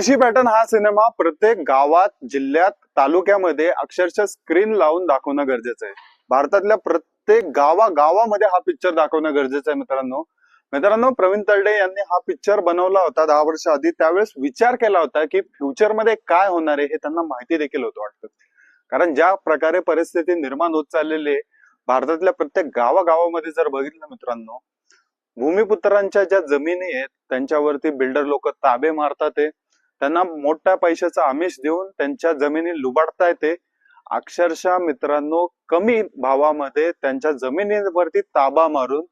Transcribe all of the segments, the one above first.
Mulshi pattern हा cinema प्रत्येक गावात जिल्ह्यात तालुक्यामध्ये अक्षरशः स्क्रीन लावून दाखवणं गरजेचं आहे. भारतातल्या प्रत्येक गावा गावामध्ये हा पिक्चर दाखवणं गरजेचं आहे मित्रांनो. मित्रांनो प्रवीण तरडे यांनी हा पिक्चर बनवला होता दहा वर्ष आधी. त्यावेळेस विचार केला होता की फ्युचरमध्ये काय होणार आहे हे त्यांना माहिती देखील होतं वाटतं. कारण ज्या प्रकारे परिस्थिती निर्माण होत चाललेली आहे भारतातल्या प्रत्येक गावागावामध्ये जर बघितलं मित्रांनो भूमिपुत्रांच्या ज्या जमिनी आहेत त्यांच्यावरती बिल्डर लोक ताबे मारतात आहे. त्यांना मोठ्या पैशाचं आमिष देऊन त्यांच्या जमिनी लुबाडता येते. अक्षरशः मित्रांनो कमी भावामध्ये त्यांच्या जमिनीवरती ताबा मारून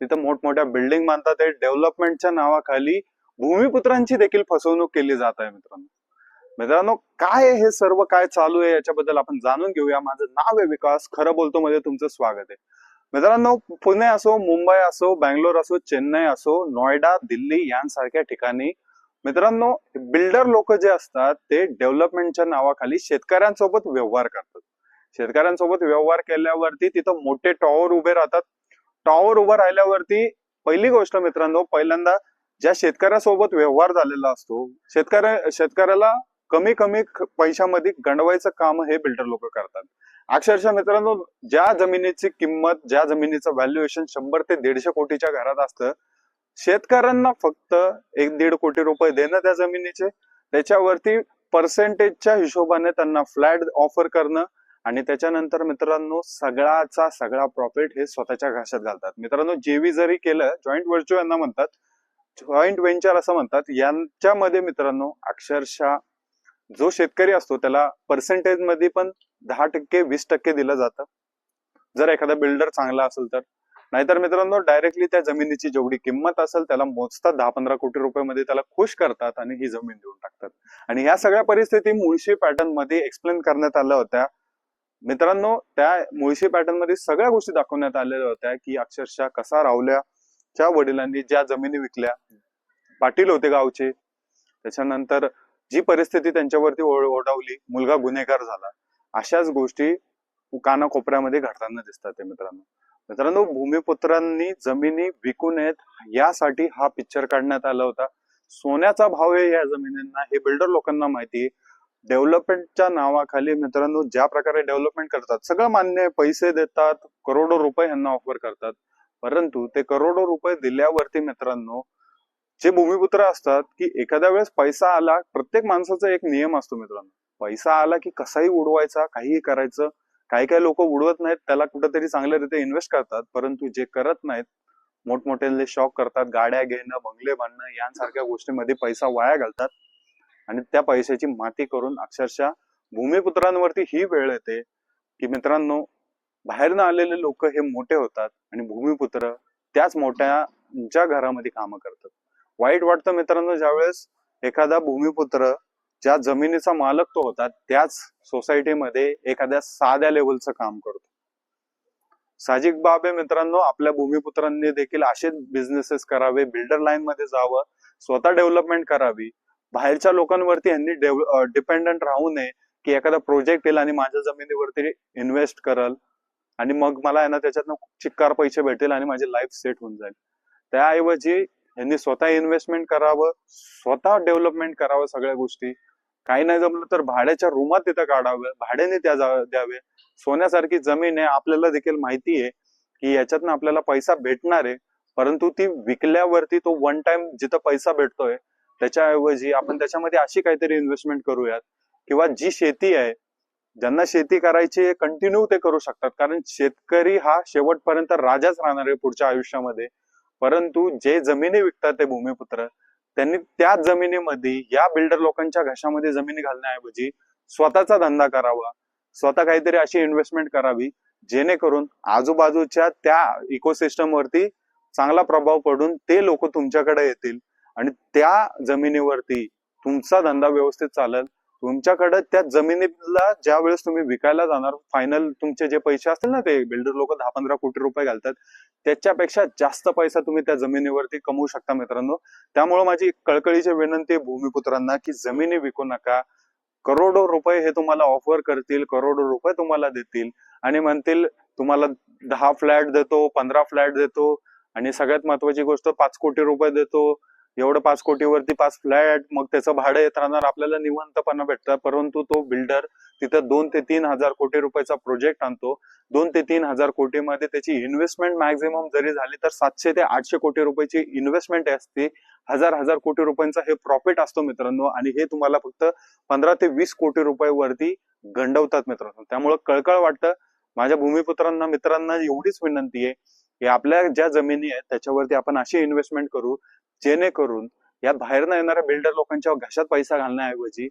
तिथं मोठमोठ्या बिल्डिंग बांधतात डेव्हलपमेंटच्या नावाखाली भूमिपुत्रांची देखील फसवणूक केली जात आहे मित्रांनो. मित्रांनो काय हे सर्व काय चालू आहे याच्याबद्दल आपण जाणून घेऊया. माझं नाव आहे विकास. खरं बोलतो मध्ये तुमचं स्वागत आहे. मित्रांनो पुणे असो मुंबई असो बँगलोर असो चेन्नई असो नोएडा दिल्ली यांसारख्या ठिकाणी मित्रांनो बिल्डर लोक जे असतात ते डेव्हलपमेंटच्या नावाखाली शेतकऱ्यांसोबत व्यवहार करतात. शेतकऱ्यांसोबत व्यवहार केल्यावरती तिथं मोठे टॉवर उभे राहतात. टॉवर उभं राहिल्यावरती पहिली गोष्ट मित्रांनो पहिल्यांदा ज्या शेतकऱ्यासोबत व्यवहार झालेला असतो शेतकऱ्या शेतकऱ्याला कमी कमी पैशामध्ये गंडवायचं काम हे बिल्डर लोक करतात. अक्षरशः मित्रांनो ज्या जमिनीची किंमत ज्या जमिनीचं व्हॅल्युएशन शंभर ते दीडशे कोटीच्या घरात असतं शेतकऱ्यांना फक्त एक दीड कोटी रुपये देणं त्या जमिनीचे त्याच्यावरती पर्सेंटेजच्या हिशोबाने त्यांना फ्लॅट ऑफर करणं आणि त्याच्यानंतर मित्रांनो सगळाचा सगळा प्रॉफिट हे स्वतःच्या घाशात घालतात. मित्रांनो जेवी जरी केलं जॉईंट व्हर्च्यू यांना म्हणतात जॉईंट व्हेंचर असं म्हणतात यांच्यामध्ये मित्रांनो अक्षरशः जो शेतकरी असतो त्याला पर्सेंटेजमध्ये पण दहा टक्के वीस टक्के दिलं जातं. जर एखादा बिल्डर चांगला असेल तर. नाहीतर मित्रांनो डायरेक्टली त्या जमिनीची जेवढी किंमत असेल त्याला मोजतात दहा पंधरा कोटी रुपये मध्ये त्याला खुश करतात आणि ही जमीन देऊन टाकतात. आणि ह्या सगळ्या परिस्थिती मुळशी पॅटर्नमध्ये एक्सप्लेन करण्यात आल्या होत्या. मित्रांनो त्या मुळशी पॅटर्नमध्ये सगळ्या गोष्टी दाखवण्यात आलेल्या होत्या की अक्षरशः कसा रावल्याच्या वडिलांनी ज्या जमिनी विकल्या पाटील होते गावचे. त्याच्यानंतर जी परिस्थिती त्यांच्यावरती ओढ- ओढावली मुलगा गुन्हेगार झाला. अशाच गोष्टी कानाकोपऱ्यामध्ये घडताना दिसतात ते मित्रांनो. मित्रांनो भूमिपुत्रांनी जमिनी विकू नयेत यासाठी हा पिक्चर काढण्यात आला होता. सोन्याचा भाव आहे या जमिनींना हे बिल्डर लोकांना माहिती आहे. डेव्हलपमेंटच्या नावाखाली मित्रांनो ज्या प्रकारे डेव्हलपमेंट करतात सगळं मान्य पैसे देतात करोडो रुपये यांना ऑफर करतात. परंतु ते करोडो रुपये दिल्यावरती मित्रांनो जे भूमिपुत्र असतात की एखाद्या वेळेस पैसा आला प्रत्येक माणसाचा एक नियम असतो मित्रांनो. पैसा आला की कसाही उडवायचा काहीही करायचं काही काही लोक उडवत नाहीत त्याला कुठेतरी चांगल्यारीत्या इन्व्हेस्ट करतात. परंतु जे करत नाहीत मोठमोठे शॉक करतात गाड्या घेणं बंगले बांधणं यांसारख्या गोष्टीमध्ये पैसा वाया घालतात. आणि त्या पैशाची माती करून अक्षरशः भूमिपुत्रांवरती ही वेळ येते की मित्रांनो बाहेरनं आलेले लोक हे मोठे होतात आणि भूमिपुत्र त्याच मोठ्या घरामध्ये कामं करतात. वाईट वाटतं मित्रांनो ज्यावेळेस एखादा भूमिपुत्र ज्या जमिनीचा मालक तो होता त्याच सोसायटीमध्ये एखाद्या साध्या लेवलचं काम करतो. साहजिक बाब आहे मित्रांनो आपल्या भूमिपुत्रांनी देखील असेच बिझनेसेस करावे बिल्डर लाईन मध्ये जावं स्वतः डेव्हलपमेंट करावी. बाहेरच्या लोकांवरती यांनी डिपेंडंट राहू नये की एखादा प्रोजेक्ट येईल आणि माझ्या जमिनीवरती इन्व्हेस्ट करल आणि मग मला यांना ना त्याच्यातनं चिक्कार पैसे भेटेल आणि माझी लाईफ सेट होऊन जाईल. त्याऐवजी यांनी स्वतः इन्व्हेस्टमेंट करावं स्वतः डेव्हलपमेंट करावं सगळ्या गोष्टी. काही नाही जमलं तर भाड्याच्या रूमात तिथं काढावं भाड्याने त्या द्यावे. सोन्यासारखी जमीन आहे आपल्याला देखील माहिती आहे की याच्यातनं आपल्याला पैसा भेटणार आहे परंतु ती विकल्यावरती तो वन टाइम जिथं पैसा भेटतोय त्याच्याऐवजी आपण त्याच्यामध्ये अशी काहीतरी इन्व्हेस्टमेंट करूयात. किंवा जी शेती आहे ज्यांना शेती करायची कंटिन्यू ते करू शकतात. कारण शेतकरी हा शेवटपर्यंत राजाच राहणार आहे पुढच्या आयुष्यामध्ये. परंतु जे जमिनी विकतात ते भूमिपुत्र त्यांनी त्या जमिनीमध्ये या बिल्डर लोकांच्या घशामध्ये जमिनी घालण्याऐवजी स्वतःचा धंदा करावा स्वतः काहीतरी अशी इन्व्हेस्टमेंट करावी जेणेकरून आजूबाजूच्या त्या इकोसिस्टम वरती चांगला प्रभाव पडून ते लोक तुमच्याकडे येतील आणि त्या जमिनीवरती तुमचा धंदा व्यवस्थित चालेल. तुमच्याकडे त्या जमिनीला ज्या वेळेस तुम्ही विकायला जाणार फायनल तुमचे जे पैसे असतील ना ते बिल्डर लोक दहा पंधरा कोटी रुपये घालतात त्याच्यापेक्षा जास्त पैसा तुम्ही त्या जमिनीवरती कमवू शकता मित्रांनो. त्यामुळे माझी कळकळीची विनंती आहे भूमिपुत्रांना की जमिनी विकू नका. करोडो रुपये हे तुम्हाला ऑफर करतील करोडो रुपये तुम्हाला देतील आणि म्हणतील तुम्हाला दहा फ्लॅट देतो पंधरा फ्लॅट देतो आणि सगळ्यात महत्वाची गोष्ट पाच कोटी रुपये देतो. एवढं पाच कोटीवरती पाच फ्लॅट मग त्याचं भाडं येत राहणार आपल्याला निवंतपणा भेटतं. परंतु तो बिल्डर तिथं दोन ते तीन हजार कोटी रुपयाचा प्रोजेक्ट आणतो. दोन ते तीन हजार कोटीमध्ये त्याची इन्व्हेस्टमेंट मॅक्झिमम जरी झाली तर सातशे ते आठशे कोटी रुपयाची इन्व्हेस्टमेंट असते. हजार हजार कोटी रुपयांचा हे प्रॉफिट असतो मित्रांनो. आणि हे तुम्हाला फक्त पंधरा ते वीस कोटी रुपयावरती गंडवतात मित्रांनो. त्यामुळे कळकळ वाटतं. माझ्या भूमिपुत्रांना मित्रांना एवढीच विनंती आहे की आपल्या ज्या जमिनी आहेत त्याच्यावरती आपण अशी इन्व्हेस्टमेंट करू. जेणेकरून या बाहेरनं येणाऱ्या बिल्डर लोकांच्या घशात पैसा घालण्याऐवजी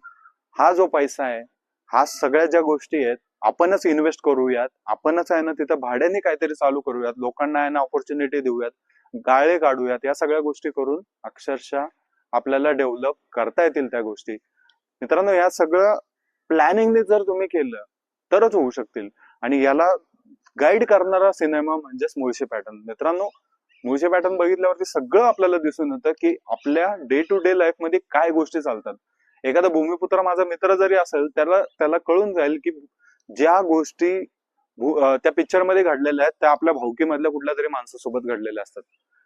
हा जो पैसा आहे हा सगळ्या ज्या गोष्टी आहेत आपणच इन्व्हेस्ट करूयात आपणच आहे ना तिथं भाड्याने काहीतरी चालू करूयात लोकांना आहे ना ऑपॉर्च्युनिटी देऊयात गाळे काढूयात या सगळ्या गोष्टी करून अक्षरशः आपल्याला डेव्हलप करता येतील त्या गोष्टी. मित्रांनो या सगळं प्लॅनिंगने जर तुम्ही केलं तरच होऊ शकतील. आणि याला गाईड करणारा सिनेमा म्हणजेच मुळशी पॅटर्न मित्रांनो मूळचे पॅटर्न बघितल्यावरती सगळं आपल्याला दिसून येतं की आपल्या डे टू डे लाईफमध्ये काय गोष्टी चालतात. एखादा भूमिपुत्र माझा मित्र जरी असेल त्याला त्याला कळून जाईल की ज्या गोष्टी त्या पिक्चरमध्ये घडलेल्या आहेत त्या आपल्या भावकीमधल्या कुठल्या तरी माणसासोबत घडलेल्या असतात.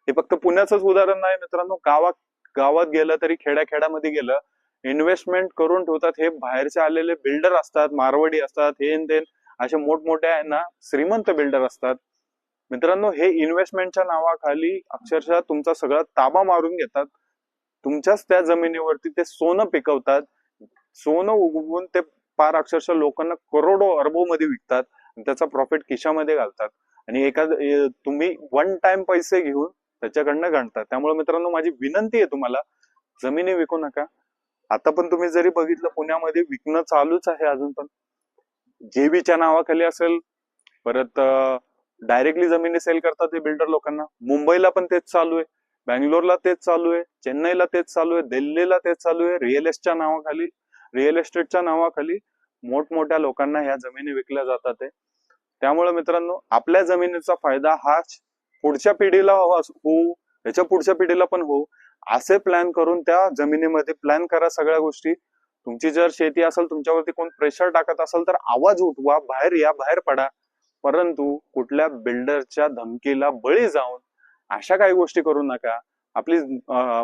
हे फक्त पुण्याचंच उदाहरण नाही मित्रांनो. गावात गावात गेलं तरी खेड्याखेड्यामध्ये गेलं इन्व्हेस्टमेंट करून ठेवतात हे बाहेरचे आलेले बिल्डर असतात मारवाडी असतात हे न असे मोठमोठ्या आहे ना श्रीमंत बिल्डर असतात. मित्रांनो हे इन्व्हेस्टमेंटच्या नावाखाली अक्षरशः तुमचा सगळा ताबा मारून घेतात. तुमच्याच त्या जमिनीवरती ते सोनं पिकवतात. सोनं उगवून ते पार अक्षरशः लोकांना करोडो अरबो मध्ये विकतात आणि त्याचा प्रॉफिट खिशामध्ये घालतात. आणि एखाद तुम्ही वन टाइम पैसे घेऊन त्याच्याकडनं गणतात त्यामुळे मित्रांनो माझी विनंती आहे तुम्हाला जमिनी विकू नका. आता पण तुम्ही जरी बघितलं पुण्यामध्ये विकणं चालूच आहे अजून पण. जेबीच्या नावाखाली असेल परत डायरेक्टली जमिनी सेल करतात ते बिल्डर लोकांना. मुंबईला पण तेच चालू आहे बँगलोरला तेच चालू आहे चेन्नईला तेच चालू आहे दिल्लीला तेच चालू आहे रिअल एस्टच्या नावाखाली रिअल एस्टेटच्या नावाखाली मोठमोठ्या लोकांना ह्या जमिनी विकल्या जातात त्यामुळे मित्रांनो आपल्या जमिनीचा फायदा हा पुढच्या पिढीला हवा होऊ याच्या पुढच्या पिढीला पण होऊ असे प्लॅन करून त्या जमिनीमध्ये प्लॅन करा सगळ्या गोष्टी. तुमची जर शेती असेल तुमच्यावरती कोण प्रेशर टाकत असेल तर आवाज उठवा बाहेर या बाहेर पडा. परंतु कुठल्या बिल्डरच्या धमकीला बळी जाऊन अशा काही गोष्टी करू नका. आपली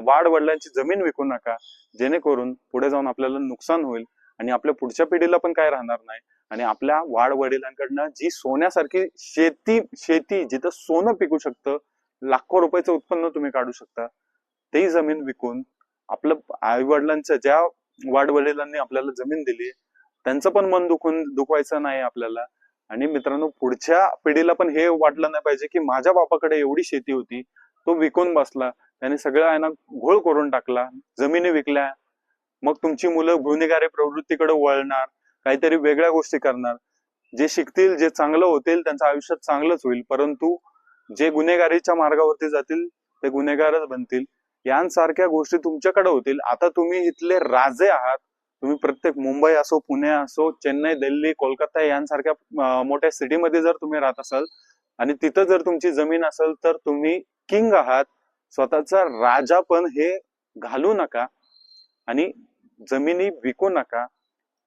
वाढ वडिलांची जमीन विकू नका. जेणेकरून पुढे जाऊन आपल्याला नुकसान होईल आणि आपल्या पुढच्या पिढीला पण काय राहणार नाही. आणि आपल्या वाढ वडिलांकडनं जी सोन्यासारखी शेती शेती जिथं सोनं पिकू शकतं लाखो रुपयाचं उत्पन्न तुम्ही काढू शकता. ते जमीन विकून आपलं आई वडिलांच्या ज्या वाढ वडिलांनी आपल्याला जमीन दिली त्यांचं पण मन दुखून दुखवायचं नाही आपल्याला. आणि मित्रांनो पुढच्या पिढीला पण हे वाटलं नाही पाहिजे की माझ्या बापाकडे एवढी शेती होती तो विकून बसला त्याने सगळं आहे ना घोळ करून टाकला जमिनी विकल्या मग तुमची मुलं गुन्हेगारी प्रवृत्तीकडे वळणार काहीतरी वेगळ्या गोष्टी करणार. जे शिकतील जे चांगलं होतील त्यांचं आयुष्यात चांगलंच होईल परंतु जे गुन्हेगारीच्या मार्गावरती जातील ते गुन्हेगारच बनतील. यांसारख्या गोष्टी तुमच्याकडे होतील. आता तुम्ही इथले राजे आहात तुम्ही प्रत्येक मुंबई असो पुणे असो चेन्नई दिल्ली कोलकाता यांसारख्या मोठ्या सिटीमध्ये जर तुम्ही राहत असाल आणि तिथं जर तुमची जमीन असेल तर तुम्ही किंग आहात. स्वतःचा राजा पण हे घालू नका आणि जमिनी विकू नका.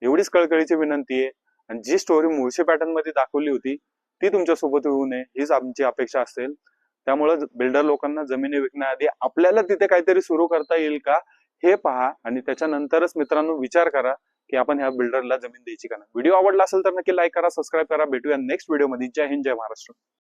एवढीच कळकळीची विनंती आहे. आणि जी स्टोरी मुळशी पॅटर्नमध्ये दाखवली होती ती तुमच्यासोबत होऊ नये. हीच आमची अपेक्षा असेल. त्यामुळे बिल्डर लोकांना जमिनी विकण्याआधी आपल्याला तिथे काहीतरी सुरू करता येईल का? हे पहा आणि त्याच्यानंतरच मित्रांनो विचार करा की आपण ह्या बिल्डरला जमीन द्यायची का नाही. व्हिडिओ आवडला असेल तर नक्की लाईक करा सबस्क्राईब करा. भेटूया नेक्स्ट व्हिडिओमध्ये जय हिंद जय महाराष्ट्र.